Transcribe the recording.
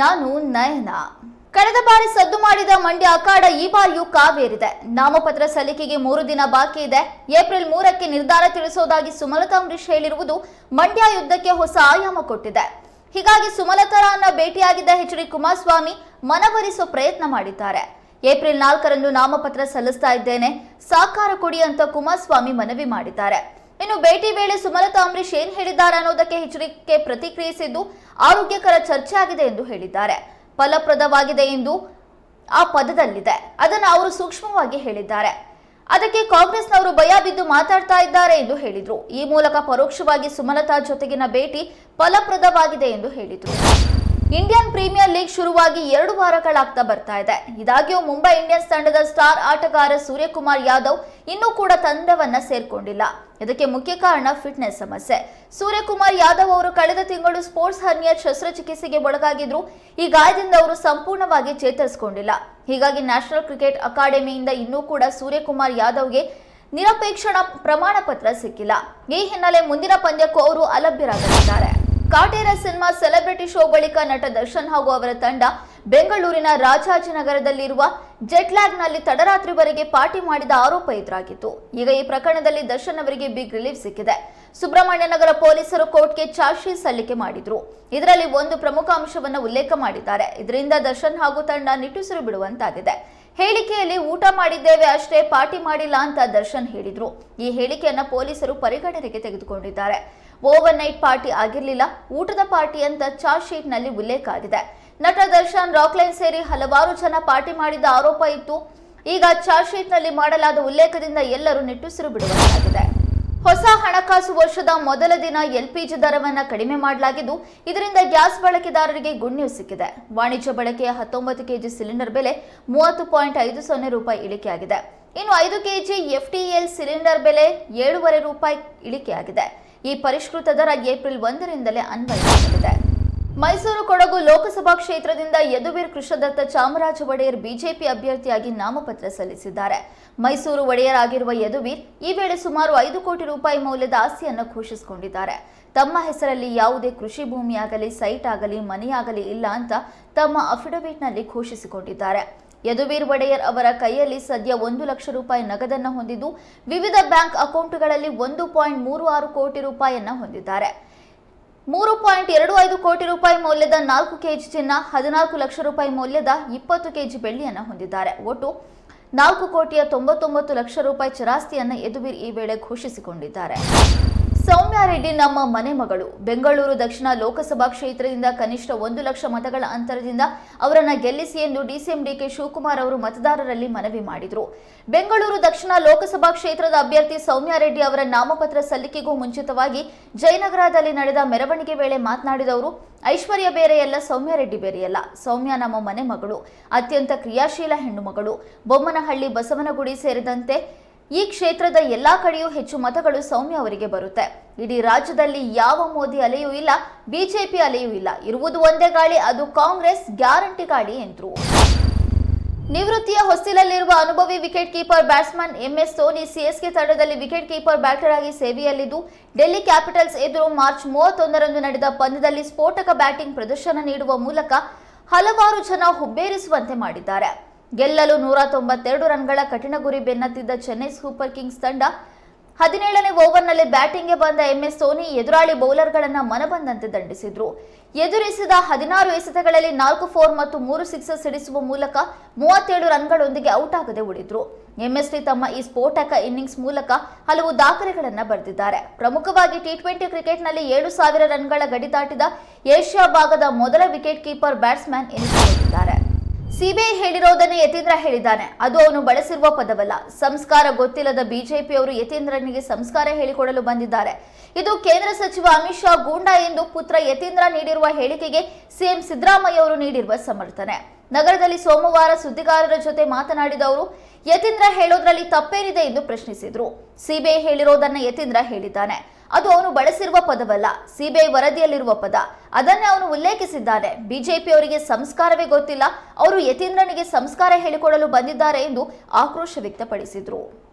ನಾನು ನಯನ. ಕಳೆದ ಬಾರಿ ಸದ್ದು ಮಾಡಿದ ಮಂಡ್ಯ ಅಖಾಡ ಈ ಬಾರಿಯೂ ಕಾವೇರಿದೆ. ನಾಮಪತ್ರ ಸಲ್ಲಿಕೆಗೆ ಮೂರು ದಿನ ಬಾಕಿ ಇದೆ. ಏಪ್ರಿಲ್ ಮೂರಕ್ಕೆ ನಿರ್ಧಾರ ತಿಳಿಸೋದಾಗಿ ಸುಮಲತಾ ಅಂಬರೀಶ್ ಹೇಳಿರುವುದು ಮಂಡ್ಯ ಯುದ್ಧಕ್ಕೆ ಹೊಸ ಆಯಾಮ ಕೊಟ್ಟಿದೆ. ಹೀಗಾಗಿ ಸುಮಲತಾರನ್ನ ಭೇಟಿಯಾಗಿದ್ದ ಎಚ್ ಡಿ ಕುಮಾರಸ್ವಾಮಿ ಮನವೊಲಿಸೋ ಪ್ರಯತ್ನ ಮಾಡಿದ್ದಾರೆ. ಏಪ್ರಿಲ್ ನಾಲ್ಕರಂದು ನಾಮಪತ್ರ ಸಲ್ಲಿಸ್ತಾ ಇದ್ದೇನೆ. ಸಾಕಾರ ಕೊಡಿ ಅಂತ ಕುಮಾರಸ್ವಾಮಿ ಮನವಿ ಮಾಡಿದ್ದಾರೆ. ಇನ್ನು ಭೇಟಿ ವೇಳೆ ಸುಮಲತಾ ಅಂಬರೀಶ್ ಏನ್ ಹೇಳಿದ್ದಾರೆ ಅನ್ನೋದಕ್ಕೆ ಹೆಚ್ಚರಿಕೆ ಪ್ರತಿಕ್ರಿಯಿಸಿದ್ದು ಆರೋಗ್ಯಕರ ಚರ್ಚೆ ಆಗಿದೆ ಎಂದು ಹೇಳಿದ್ದಾರೆ. ಫಲಪ್ರದವಾಗಿದೆ ಎಂದು ಆ ಪದದಲ್ಲಿದೆ. ಅದನ್ನು ಅವರು ಸೂಕ್ಷ್ಮವಾಗಿ ಹೇಳಿದ್ದಾರೆ. ಅದಕ್ಕೆ ಕಾಂಗ್ರೆಸ್ನವರು ಭಯ ಬಿದ್ದು ಮಾತಾಡ್ತಾ ಇದ್ದಾರೆ ಎಂದು ಹೇಳಿದ್ರು. ಈ ಮೂಲಕ ಪರೋಕ್ಷವಾಗಿ ಸುಮಲತಾ ಜೊತೆಗಿನ ಭೇಟಿ ಫಲಪ್ರದವಾಗಿದೆ ಎಂದು ಹೇಳಿದರು. ಇಂಡಿಯನ್ ಪ್ರೀಮಿಯರ್ ಲೀಗ್ ಶುರುವಾಗಿ ಎರಡು ವಾರಗಳಾಗ್ತಾ ಬರ್ತಾ ಇದೆ. ಇದಾಗ್ಯೂ ಮುಂಬೈ ಇಂಡಿಯನ್ಸ್ ತಂಡದ ಸ್ಟಾರ್ ಆಟಗಾರ ಸೂರ್ಯಕುಮಾರ್ ಯಾದವ್ ಇನ್ನೂ ಕೂಡ ತಂಡವನ್ನ ಸೇರ್ಕೊಂಡಿಲ್ಲ. ಇದಕ್ಕೆ ಮುಖ್ಯ ಕಾರಣ ಫಿಟ್ನೆಸ್ ಸಮಸ್ಯೆ. ಸೂರ್ಯಕುಮಾರ್ ಯಾದವ್ ಅವರು ಕಳೆದ ತಿಂಗಳು ಸ್ಪೋರ್ಟ್ಸ್ ಹರ್ನಿಯ ಶಸ್ತ್ರಚಿಕಿತ್ಸೆಗೆ ಒಳಗಾಗಿದ್ರು. ಈ ಗಾಯದಿಂದ ಅವರು ಸಂಪೂರ್ಣವಾಗಿ ಚೇತರಿಸಿಕೊಂಡಿಲ್ಲ. ಹೀಗಾಗಿ ನ್ಯಾಷನಲ್ ಕ್ರಿಕೆಟ್ ಅಕಾಡೆಮಿಯಿಂದ ಇನ್ನೂ ಕೂಡ ಸೂರ್ಯಕುಮಾರ್ ಯಾದವ್ಗೆ ನಿರಪೇಕ್ಷಣ ಪ್ರಮಾಣ ಪತ್ರ ಸಿಕ್ಕಿಲ್ಲ. ಈ ಹಿನ್ನೆಲೆ ಮುಂದಿನ ಪಂದ್ಯಕ್ಕೂ ಅವರು ಅಲಭ್ಯರಾಗಲಿದ್ದಾರೆ. ಕಾಟೇರ ಸಿನಿಮಾ ಸೆಲೆಬ್ರಿಟಿ ಶೋ ಬಳಿಕ ನಟ ದರ್ಶನ್ ಹಾಗೂ ಅವರ ತಂಡ ಬೆಂಗಳೂರಿನ ರಾಜಾಜಿನಗರದಲ್ಲಿರುವ ಜೆಟ್ಲ್ಯಾಗ್ನಲ್ಲಿ ತಡರಾತ್ರಿವರೆಗೆ ಪಾರ್ಟಿ ಮಾಡಿದ ಆರೋಪ ಎದುರಾಗಿತ್ತು. ಈಗ ಈ ಪ್ರಕರಣದಲ್ಲಿ ದರ್ಶನ್ ಅವರಿಗೆ ಬಿಗ್ ರಿಲೀಫ್ ಸಿಕ್ಕಿದೆ. ಸುಬ್ರಹ್ಮಣ್ಯ ನಗರ ಪೊಲೀಸರು ಕೋರ್ಟ್ಗೆ ಚಾರ್ಜ್ ಸಲ್ಲಿಕೆ ಮಾಡಿದ್ರು. ಇದರಲ್ಲಿ ಒಂದು ಪ್ರಮುಖ ಅಂಶವನ್ನು ಉಲ್ಲೇಖ ಮಾಡಿದ್ದಾರೆ. ಇದರಿಂದ ದರ್ಶನ್ ಹಾಗೂ ತಂಡ ನಿಟ್ಟುಸಿರು ಬಿಡುವಂತಾಗಿದೆ. ಹೇಳಿಕೆಯಲ್ಲಿ ಊಟ ಮಾಡಿದ್ದೇವೆ ಅಷ್ಟೇ, ಪಾರ್ಟಿ ಮಾಡಿಲ್ಲ ಅಂತ ದರ್ಶನ್ ಹೇಳಿದ್ರು. ಈ ಹೇಳಿಕೆಯನ್ನ ಪೊಲೀಸರು ಪರಿಗಣನೆಗೆ ತೆಗೆದುಕೊಂಡಿದ್ದಾರೆ. ಓವರ್ ನೈಟ್ ಪಾರ್ಟಿ ಆಗಿರಲಿಲ್ಲ, ಊಟದ ಪಾರ್ಟಿ ಅಂತ ಚಾರ್ಜ್ ಶೀಟ್ನಲ್ಲಿ ಉಲ್ಲೇಖ ಆಗಿದೆ. ನಟ ದರ್ಶನ್ ರಾಕ್ಲೈನ್ ಸೇರಿ ಹಲವಾರು ಜನ ಪಾರ್ಟಿ ಮಾಡಿದ ಆರೋಪ ಇತ್ತು. ಈಗ ಚಾರ್ಜ್ ಶೀಟ್ನಲ್ಲಿ ಮಾಡಲಾದ ಉಲ್ಲೇಖದಿಂದ ಎಲ್ಲರೂ ನಿಟ್ಟುಸಿರು ಬಿಡುವಂತಾಗಿದೆ. ಹೊಸ ಹಣಕಾಸು ವರ್ಷದ ಮೊದಲ ದಿನ ಎಲ್ಪಿಜಿ ದರವನ್ನು ಕಡಿಮೆ ಮಾಡಲಾಗಿದ್ದು, ಇದರಿಂದ ಗ್ಯಾಸ್ ಬಳಕೆದಾರರಿಗೆ ಗುಡ್ ನ್ಯೂಸ್ ಸಿಕ್ಕಿದೆ. ವಾಣಿಜ್ಯ ಬಳಕೆಯ ಹತ್ತೊಂಬತ್ತು ಕೆಜಿ ಸಿಲಿಂಡರ್ ಬೆಲೆ ಮೂವತ್ತು ಪಾಯಿಂಟ್ ಐದು ಸೊನ್ನೆ ರೂಪಾಯಿ ಇಳಿಕೆಯಾಗಿದೆ. ಇನ್ನು ಐದು ಕೆಜಿ ಎಫ್ಟಿಎಲ್ ಸಿಲಿಂಡರ್ ಬೆಲೆ ಏಳೂವರೆ ರೂಪಾಯಿ ಇಳಿಕೆಯಾಗಿದೆ. ಈ ಪರಿಷ್ಕೃತ ದರ ಏಪ್ರಿಲ್ ಒಂದರಿಂದಲೇ ಅನ್ವಯಿಸಲಿದೆ ಮೈಸೂರು ಕೊಡಗು ಲೋಕಸಭಾ ಕ್ಷೇತ್ರದಿಂದ ಯದುವೀರ್ ಕೃಷ್ಣದತ್ತ ಚಾಮರಾಜ ಒಡೆಯರ್ ಬಿಜೆಪಿ ಅಭ್ಯರ್ಥಿಯಾಗಿ ನಾಮಪತ್ರ ಸಲ್ಲಿಸಿದ್ದಾರೆ. ಮೈಸೂರು ಒಡೆಯರ್ ಆಗಿರುವ ಯದುವೀರ್ ಈ ವೇಳೆ ಸುಮಾರು ಐದು ಕೋಟಿ ರೂಪಾಯಿ ಮೌಲ್ಯದ ಆಸ್ತಿಯನ್ನು ಘೋಷಿಸಿಕೊಂಡಿದ್ದಾರೆ. ತಮ್ಮ ಹೆಸರಲ್ಲಿ ಯಾವುದೇ ಕೃಷಿ ಭೂಮಿಯಾಗಲಿ, ಸೈಟ್ ಆಗಲಿ, ಮನೆಯಾಗಲಿ ಇಲ್ಲ ಅಂತ ತಮ್ಮ ಅಫಿಡವಿಟ್ನಲ್ಲಿ ಘೋಷಿಸಿಕೊಂಡಿದ್ದಾರೆ. ಯದುವೀರ್ ಒಡೆಯರ್ ಅವರ ಕೈಯಲ್ಲಿ ಸದ್ಯ ಒಂದು ಲಕ್ಷ ರೂಪಾಯಿ ನಗದನ್ನು ಹೊಂದಿದ್ದು, ವಿವಿಧ ಬ್ಯಾಂಕ್ ಅಕೌಂಟ್ಗಳಲ್ಲಿ ಒಂದು ಪಾಯಿಂಟ್ ಮೂರು ಆರು ಕೋಟಿ ರೂಪಾಯಿಯನ್ನ ಹೊಂದಿದ್ದಾರೆ. ಮೂರು ಪಾಯಿಂಟ್ ಎರಡು ಐದು ಕೋಟಿ ರೂಪಾಯಿ ಮೌಲ್ಯದ ನಾಲ್ಕು ಕೆಜಿ ಚಿನ್ನ, ಹದಿನಾಲ್ಕು ಲಕ್ಷ ರೂಪಾಯಿ ಮೌಲ್ಯದ ಇಪ್ಪತ್ತು ಕೆಜಿ ಬೆಳ್ಳಿಯನ್ನು ಹೊಂದಿದ್ದಾರೆ. ಒಟ್ಟು ನಾಲ್ಕು ಕೋಟಿಯ ತೊಂಬತ್ತೊಂಬತ್ತು ಲಕ್ಷ ರೂಪಾಯಿ ಚರಾಸ್ತಿಯನ್ನು ಯದುವೀರ್ ಈ ವೇಳೆ ಘೋಷಿಸಿಕೊಂಡಿದ್ದಾರೆ. ರೆಡ್ಡಿ ನಮ್ಮ ಮನೆ ಮಗಳು. ಬೆಂಗಳೂರು ದಕ್ಷಿಣ ಲೋಕಸಭಾ ಕ್ಷೇತ್ರದಿಂದ ಕನಿಷ್ಠ ಒಂದು ಲಕ್ಷ ಮತಗಳ ಅಂತರದಿಂದ ಅವರನ್ನು ಗೆಲ್ಲಿಸಿ ಎಂದು ಡಿಸಿಎಂ ಡಿಕೆ ಶಿವಕುಮಾರ್ ಅವರು ಮತದಾರರಲ್ಲಿ ಮನವಿ ಮಾಡಿದರು. ಬೆಂಗಳೂರು ದಕ್ಷಿಣ ಲೋಕಸಭಾ ಕ್ಷೇತ್ರದ ಅಭ್ಯರ್ಥಿ ಸೌಮ್ಯಾರೆಡ್ಡಿ ಅವರ ನಾಮಪತ್ರ ಸಲ್ಲಿಕೆಗೂ ಮುಂಚಿತವಾಗಿ ಜಯನಗರದಲ್ಲಿ ನಡೆದ ಮೆರವಣಿಗೆ ವೇಳೆ ಮಾತನಾಡಿದ ಅವರು, ಐಶ್ವರ್ಯ ಬೇರೆಯಲ್ಲ ಸೌಮ್ಯಾರೆಡ್ಡಿ ಬೇರೆಯಲ್ಲ ಸೌಮ್ಯ ನಮ್ಮ ಮನೆ ಮಗಳು. ಅತ್ಯಂತ ಕ್ರಿಯಾಶೀಲ ಹೆಣ್ಣು ಮಗಳು ಬೊಮ್ಮನಹಳ್ಳಿ ಬಸವನಗುಡಿ ಸೇರಿದಂತೆ ಈ ಕ್ಷೇತ್ರದ ಎಲ್ಲಾ ಕಡೆಯೂ ಹೆಚ್ಚು ಮತಗಳು ಸೌಮ್ಯ ಅವರಿಗೆ ಬರುತ್ತೆ. ಇಡೀ ರಾಜ್ಯದಲ್ಲಿ ಯಾವ ಮೋದಿ ಅಲೆಯೂ ಇಲ್ಲ, ಬಿಜೆಪಿ ಅಲೆಯೂ ಇಲ್ಲ. ಇರುವುದು ಒಂದೇ ಗಾಳಿ, ಅದು ಕಾಂಗ್ರೆಸ್ ಗ್ಯಾರಂಟಿ ಗಾಳಿ ಎಂದರು. ನಿವೃತ್ತಿಯ ಹೊಸ್ತಿಲಲ್ಲಿರುವ ಅನುಭವಿ wicket keeper batsman MS Dhoni CSK ತಂಡದಲ್ಲಿ ವಿಕೆಟ್ ಕೀಪರ್ ಬ್ಯಾಟರ್ ಆಗಿ ಸೇವೆಯಲ್ಲಿದ್ದು, ಡೆಲ್ಲಿ ಕ್ಯಾಪಿಟಲ್ಸ್ ಎದುರು ಮಾರ್ಚ್ ಮೂವತ್ತೊಂದರಂದು ನಡೆದ ಪಂದ್ಯದಲ್ಲಿ ಸ್ಫೋಟಕ ಬ್ಯಾಟಿಂಗ್ ಪ್ರದರ್ಶನ ನೀಡುವ ಮೂಲಕ ಹಲವಾರು ಜನ ಹುಬ್ಬೇರಿಸುವಂತೆ ಮಾಡಿದ್ದಾರೆ. ಗೆಲ್ಲಲು ನೂರ ತೊಂಬತ್ತೆರಡು ರನ್ಗಳ ಕಠಿಣ ಗುರಿ ಬೆನ್ನತ್ತಿದ್ದ ಚೆನ್ನೈ ಸೂಪರ್ ಕಿಂಗ್ಸ್ ತಂಡ ಹದಿನೇಳನೇ ಓವರ್ನಲ್ಲಿ ಬ್ಯಾಟಿಂಗ್ಗೆ ಬಂದ ಎಂಎಸ್ ಧೋನಿ ಎದುರಾಳಿ ಬೌಲರ್ಗಳನ್ನು ಮನಬಂದಂತೆ ದಂಡಿಸಿದ್ರು. ಎದುರಿಸಿದ ಹದಿನಾರು ಎಸೆತಗಳಲ್ಲಿ ನಾಲ್ಕು ಫೋರ್ ಮತ್ತು ಮೂರು ಸಿಕ್ಸರ್ ಸಿಡಿಸುವ ಮೂಲಕ ಮೂವತ್ತೇಳು ರನ್ಗಳೊಂದಿಗೆ ಔಟ್ ಆಗದೆ ಉಳಿದ್ರು. ಎಂಎಸ್ಟಿ ತಮ್ಮ ಈ ಸ್ಫೋಟಕ ಇನ್ನಿಂಗ್ಸ್ ಮೂಲಕ ಹಲವು ದಾಖಲೆಗಳನ್ನು ಬರೆದಿದ್ದಾರೆ. ಪ್ರಮುಖವಾಗಿ ಟಿ ಟ್ವೆಂಟಿ ಕ್ರಿಕೆಟ್ನಲ್ಲಿ ಏಳು ಸಾವಿರ ರನ್ಗಳ ಗಡಿ ದಾಟಿದ ಏಷ್ಯಾ ಭಾಗದ ಮೊದಲ ವಿಕೆಟ್ ಕೀಪರ್ ಬ್ಯಾಟ್ಸ್ಮನ್ ಎನಿಸಿಕೊಂಡಿದ್ದಾರೆ. ಸಿಬಿಐ ಹೇಳಿರೋದನ್ನೇ ಯತೀಂದ್ರ ಹೇಳಿದ್ದಾನೆ. ಅದು ಅವನು ಬಳಸಿರುವ ಪದವಲ್ಲ. ಸಂಸ್ಕಾರ ಗೊತ್ತಿಲ್ಲದ ಬಿಜೆಪಿಯವರು ಯತೀಂದ್ರನಿಗೆ ಸಂಸ್ಕಾರ ಹೇಳಿಕೊಡಲು ಬಂದಿದ್ದಾರೆ. ಇದು ಕೇಂದ್ರ ಸಚಿವ ಅಮಿತ್ ಶಾ ಗೂಂಡಾ ಎಂದು ಪುತ್ರ ಯತೀಂದ್ರ ನೀಡಿರುವ ಹೇಳಿಕೆಗೆ ಸಿಎಂ ಸಿದ್ದರಾಮಯ್ಯ ಅವರು ನೀಡಿರುವ ಸಮರ್ಥನೆ. ನಗರದಲ್ಲಿ ಸೋಮವಾರ ಸುದ್ದಿಗಾರರ ಜೊತೆ ಮಾತನಾಡಿದ ಅವರು, ಯತೀಂದ್ರ ಹೇಳೋದ್ರಲ್ಲಿ ತಪ್ಪೇನಿದೆ ಎಂದು ಪ್ರಶ್ನಿಸಿದ್ರು. ಸಿಬಿಐ ಹೇಳಿರೋದನ್ನ ಯತೀಂದ್ರ ಹೇಳಿದ್ದಾನೆ. ಅದು ಅವನು ಬಳಸಿರುವ ಪದವಲ್ಲ, ಸಿಬಿಐ ವರದಿಯಲ್ಲಿರುವ ಪದ. ಅದನ್ನೇ ಅವನು ಉಲ್ಲೇಖಿಸಿದ್ದಾನೆ. ಬಿಜೆಪಿಯವರಿಗೆ ಸಂಸ್ಕಾರವೇ ಗೊತ್ತಿಲ್ಲ, ಅವರು ಯತೀಂದ್ರನಿಗೆ ಸಂಸ್ಕಾರ ಹೇಳಿಕೊಡಲು ಬಂದಿದ್ದಾರೆ ಎಂದು ಆಕ್ರೋಶ ವ್ಯಕ್ತಪಡಿಸಿದ್ರು.